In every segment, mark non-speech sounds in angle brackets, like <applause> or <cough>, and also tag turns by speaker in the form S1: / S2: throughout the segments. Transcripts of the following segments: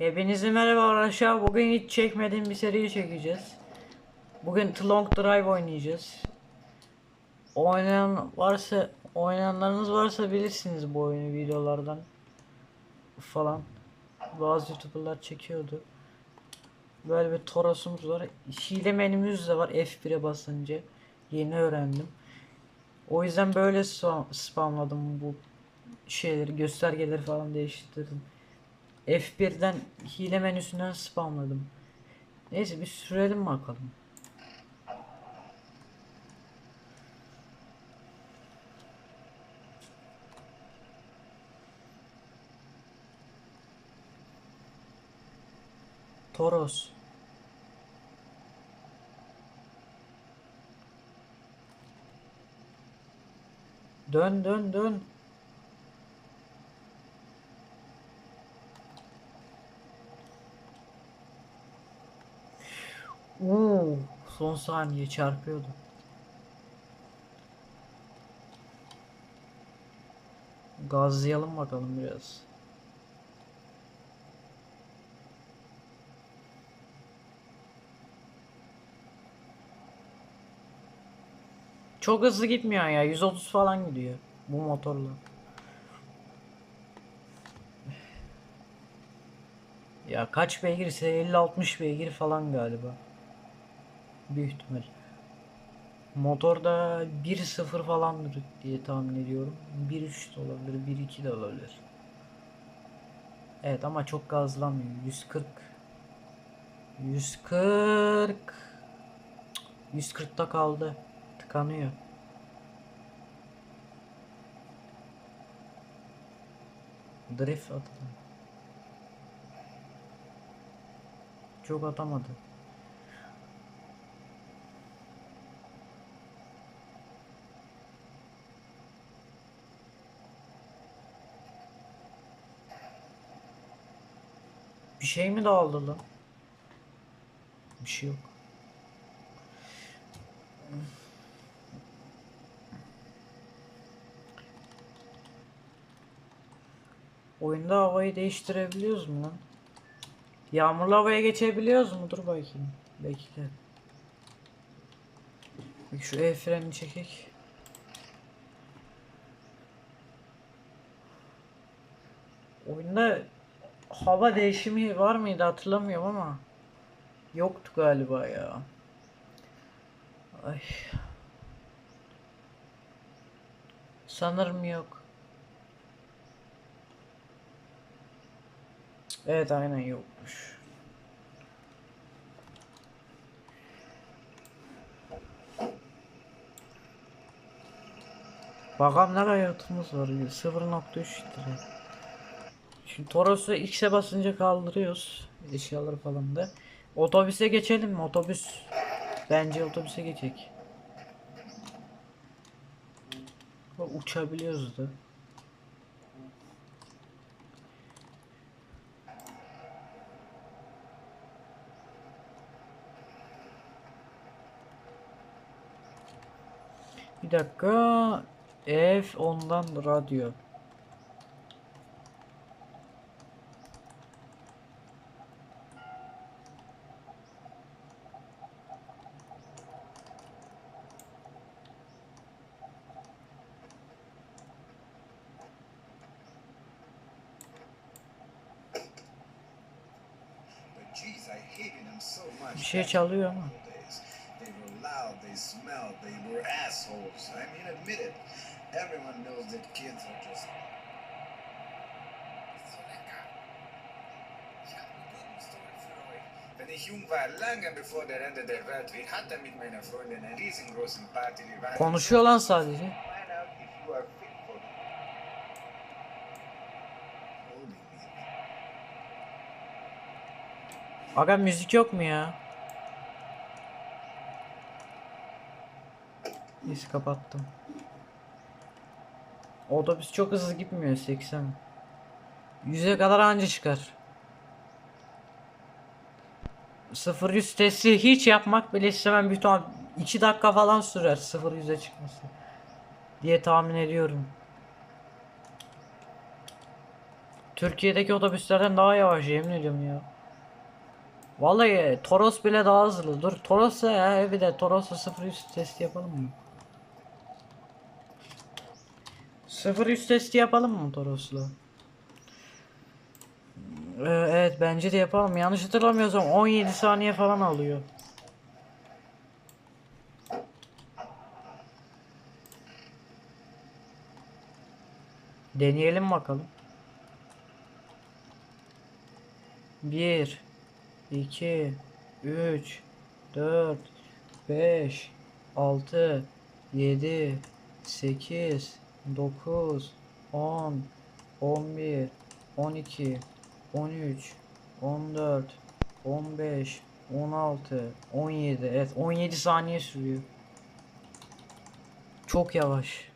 S1: Hepinize merhaba arkadaşlar. Bugün hiç çekmediğim bir seriyi çekeceğiz. Bugün The Long Drive oynayacağız. Oynayan varsa, oynayanlarınız varsa bilirsiniz bu oyunu videolardan falan. Bazı youtuberlar çekiyordu. Böyle bir Toros'umuz var. Hile menümüz de var F1'e basınca. Yeni öğrendim. O yüzden böyle spam- spamladım bu şeyleri, göstergeleri falan değiştirdim. F1'den hile menüsünden spamladım. Neyse bir sürelim bakalım. Toros. Dön dön dön. Son saniye çarpıyordu. Gazlayalım bakalım biraz. Çok hızlı gitmiyor ya. 130 falan gidiyor bu motorla. Ya kaç beygir ise 50-60 beygir falan galiba. Büyük ihtimal. Motorda 1.0 falandır diye tahmin ediyorum. 1.3 de olabilir, 1.2 de olabilir. Evet ama çok gazlamıyor. 140. 140. 140'ta kaldı. Tıkanıyor. Drift atıldı. Çok atamadı. Bir şey mi dağıldı lan? Bir şey yok. Oyunda havayı değiştirebiliyoruz mu lan? Yağmurlu havaya geçebiliyoruz mu? Dur bakayım. Bekle. Peki şu el frenini çekek. Oyunda hava değişimi var mıydı hatırlamıyorum ama yoktu galiba ya. Ay. Sanırım yok. Evet aynen yokmuş. Bakalım ne hayatımız var. 0.3 litre. Şimdi Toros'u X'e basınca kaldırıyoruz. Eşyaları falan da. Otobüse geçelim mi? Otobüs. Bence otobüse geçecek. Uçabiliyoruz da. Bir dakika. F ondan radyo.
S2: Story für euch. Wenn ich jung war, lange bevor der Ende der Welt, wir hatten mit meiner Freundin einen riesengroßen Party.
S1: Konuşuyor lan sadece. Aga müzik yok mu ya? Neyse kapattım. Otobüs çok hızlı gitmiyor 80. 100'e kadar anca çıkar. 0 100 testi hiç yapmak bile istemem büyük ihtimal 2 dakika falan sürer 0 100'e çıkması. Diye tahmin ediyorum. Türkiye'deki otobüslerden daha yavaş yemin ediyorum ya. Vallahi Toros bile daha hızlı. Dur Toros'a ya bir de Toros'a 0 100 testi yapalım mı? 0 100 testi yapalım mı Toros'la? Ee, evet bence de yapalım. Yanlış hatırlamıyorsam 17 saniye falan alıyor. Deneyelim bakalım. 1 2 3 4 5 6 7 8 9 10 11 12 13 14 15 16 17 evet 17 saniye sürüyor. Çok yavaş.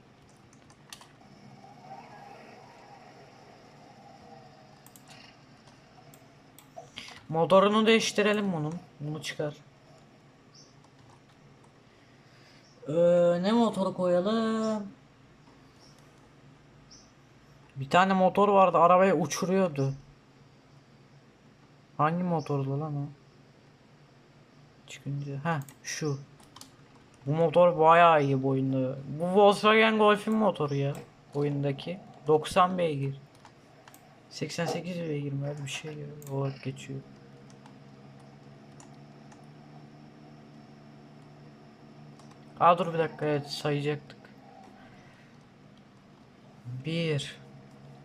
S1: Motorunu değiştirelim bunun. Bunu çıkar. Ee, ne motoru koyalım? Bir tane motor vardı arabayı uçuruyordu. Hangi motordu lan o? Çıkınca. Ha şu. Bu motor bayağı iyi bu oyunda. Bu Volkswagen Golf'in motoru ya. Oyundaki. 90 beygir. 88 beygir mi bir şey olarak geçiyor. Aa dur bir dakika evet sayacaktık. 1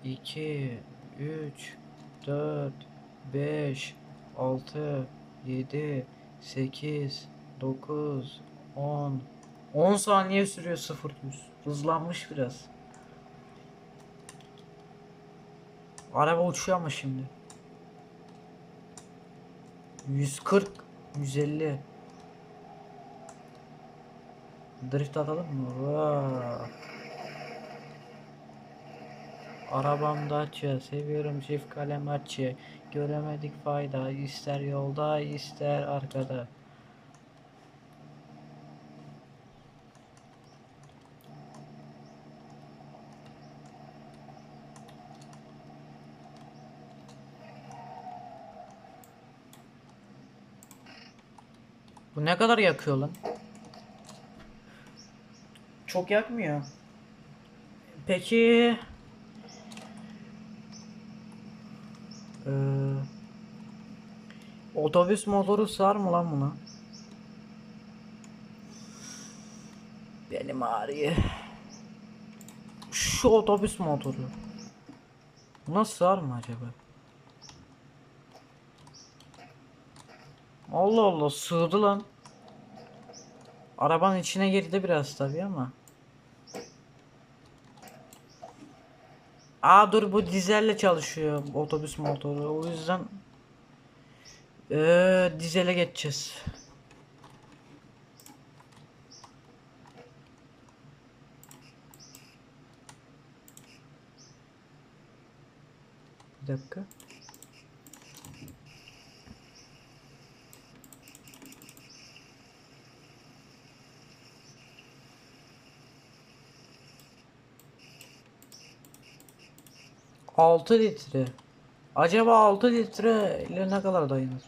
S1: 2 3 4 5 6 7 8 9 10 10 saniye sürüyor 0 100. Hızlanmış biraz. Araba uçuyor ama şimdi. 140 150 Drift atalım mı? Vaa. Arabam Dacia, seviyorum çift kalem açı. Göremedik fayda, ister yolda ister arkada. Bu ne kadar yakıyor lan? Çok yakmıyor. Peki Ee, otobüs motoru sar mı lan buna? Benim ağrıyor. Şu otobüs motoru. Buna sığar mı acaba? Allah Allah sığdı lan. Arabanın içine girdi biraz tabii ama. Aa dur bu dizelle çalışıyor otobüs motoru. O yüzden ee, dizele geçeceğiz. Bir dakika. Altı litre. Acaba 6 litre ile ne kadar dayanır?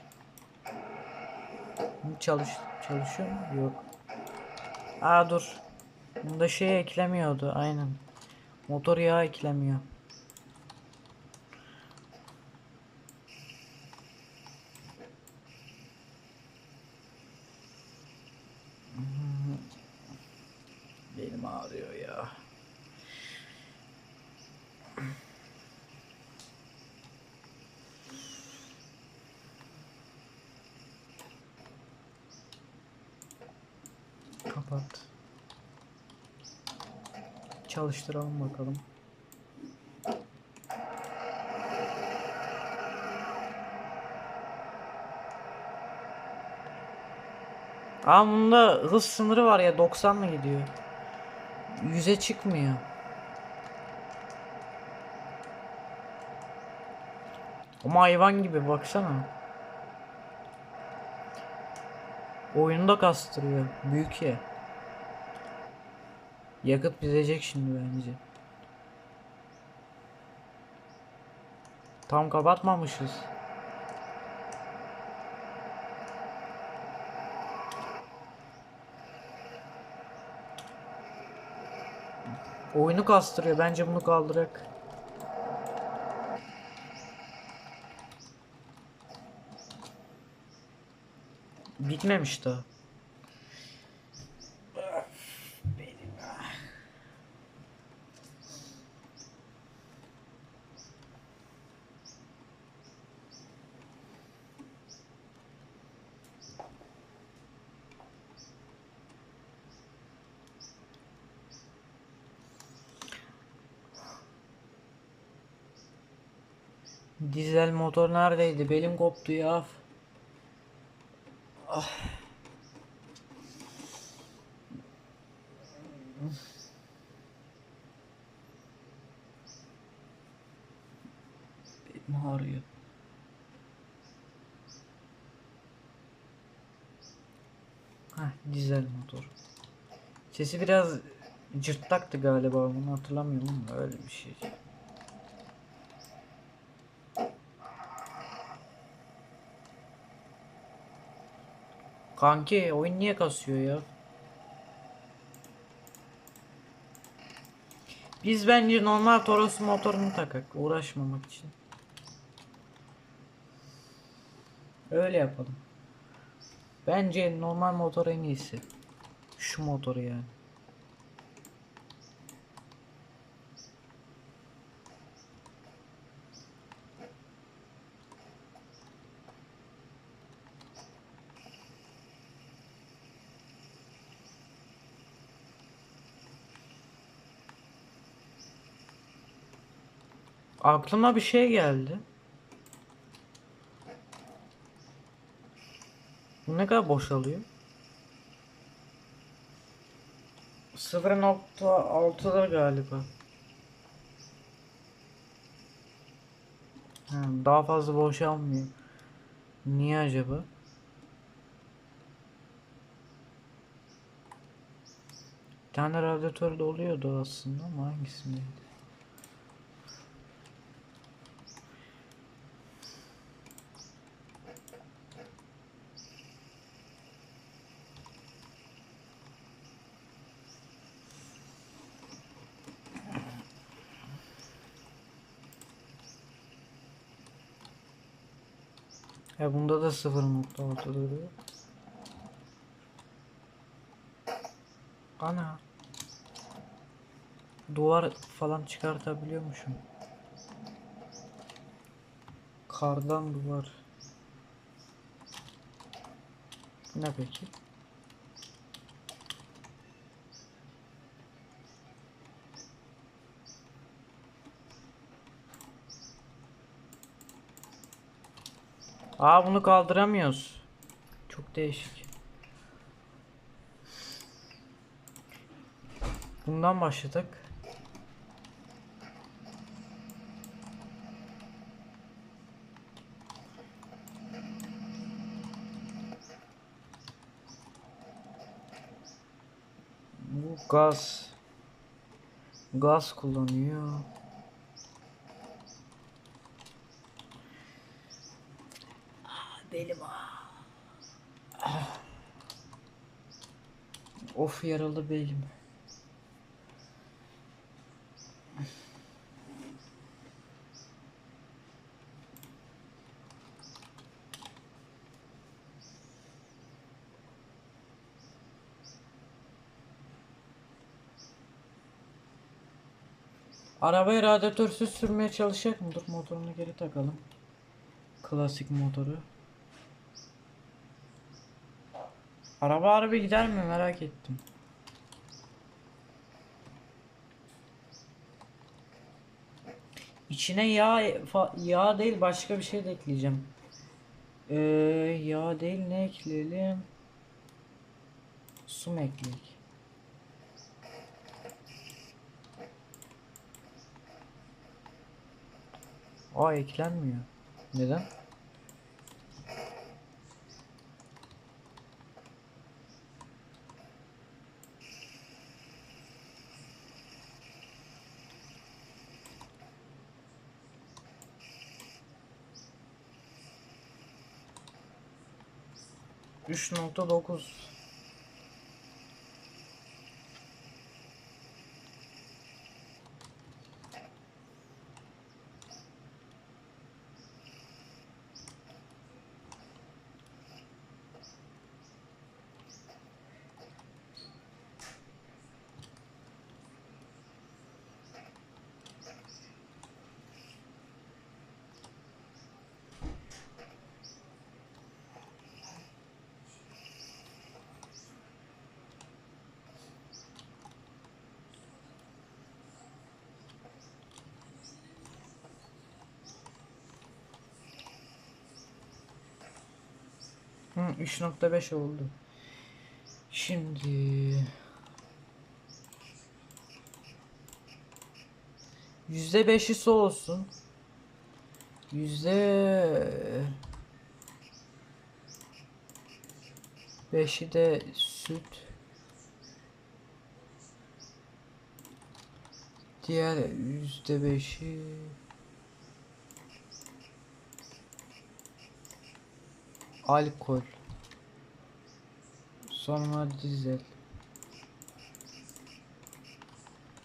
S1: Çalış çalışıyor mu? Yok. Aa dur. Bunda şey eklemiyordu aynen. Motor yağı eklemiyor. Benim ağrıyor ya. Kapat. Çalıştıralım bakalım. Aa bunda hız sınırı var ya 90 mı gidiyor? 100'e çıkmıyor. Ama hayvan gibi baksana. Oyunu da kastırıyor. Büyük ya. Yakıt bitecek şimdi bence. Tam kapatmamışız. Oyunu kastırıyor. Bence bunu kaldırak. Bitmemiş daha. Dizel motor neredeydi? Belim koptu ya. Ah. Belim ağrıyor. Heh, dizel motor. Sesi biraz cırtlaktı galiba bunu hatırlamıyorum ama öyle bir şey. Kanki oyun niye kasıyor ya? Biz bence normal Toros motorunu takak uğraşmamak için. Öyle yapalım. Bence normal motor en iyisi. Şu motoru yani. Aklıma bir şey geldi. Bu ne kadar boşalıyor? 0.6'da galiba. Ha, daha fazla boşalmıyor. Niye acaba? Bir tane radyatör de oluyordu aslında ama hangisindeydi? Ya bunda da 0.6 duruyor. Ana. Duvar falan çıkartabiliyormuşum. Kardan duvar. Ne peki? Aa bunu kaldıramıyoruz. Çok değişik. Bundan başladık. Bu gaz. Gaz kullanıyor. Belim Of yaralı belim. Arabayı radyatörsüz sürmeye çalışacak mı? Dur motorunu geri takalım. Klasik motoru. Araba araba gider mi merak ettim. İçine yağ yağ değil başka bir şey de ekleyeceğim. Ee, yağ değil ne ekleyelim? Su mu ekleyek? Aa eklenmiyor. Neden? 3.9 3.5 oldu. Şimdi yüzde beşi su olsun. Yüzde beşi de süt. Diğer yüzde beşi alkol. Sonra dizel.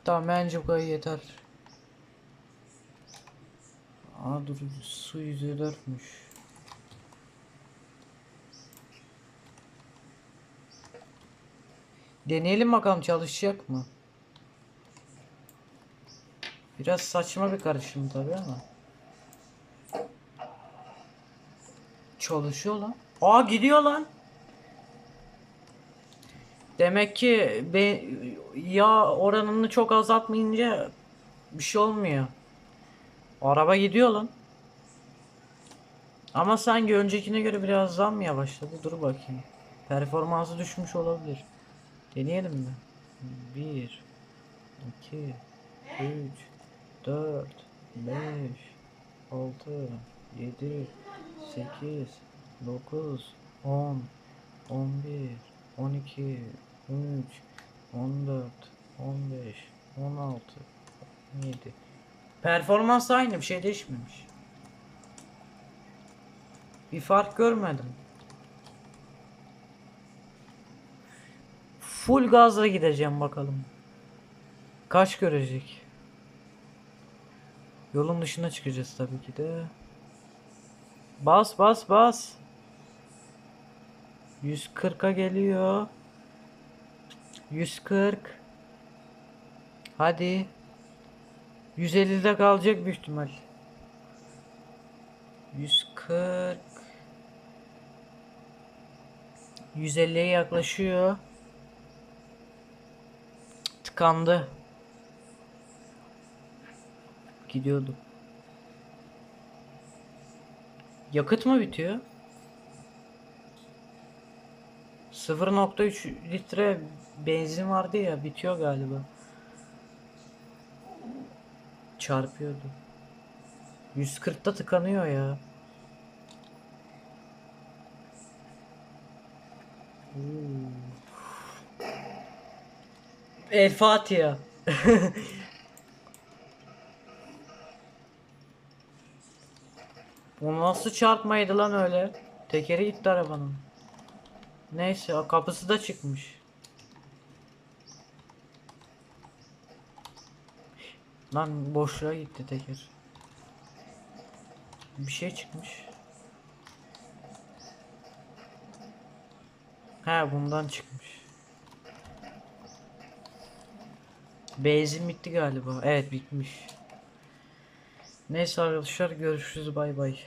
S1: Tamam bence bu kadar yeter. Aa dur su yüzde dörtmüş. Deneyelim bakalım çalışacak mı? Biraz saçma bir karışım tabii ama. Çalışıyor lan. Aa gidiyor lan. Demek ki be, yağ oranını çok azaltmayınca bir şey olmuyor. Araba gidiyor lan. Ama sanki öncekine göre biraz zam yavaşladı? Dur bakayım. Performansı düşmüş olabilir. Deneyelim mi? 1 2 3 4 5 6 7 8 9 10 11 12 13 14 15 16 17 Performans aynı bir şey değişmemiş. Bir fark görmedim. Full gazla gideceğim bakalım. Kaç görecek? Yolun dışına çıkacağız tabii ki de. Bas bas bas. 140'a geliyor. 140. Hadi. 150'de kalacak büyük ihtimal. 140. 150'ye yaklaşıyor. Tıkandı. Gidiyordu. Yakıt mı bitiyor? 0.3 litre benzin vardı ya bitiyor galiba. Çarpıyordu. 140'ta tıkanıyor ya. Oo. El Fatiha. <laughs> Bu nasıl çarpmaydı lan öyle? Tekeri gitti arabanın. Neyse o kapısı da çıkmış. Lan boşluğa gitti teker. Bir şey çıkmış. He bundan çıkmış. Benzin bitti galiba. Evet bitmiş. Neyse arkadaşlar görüşürüz bay bay.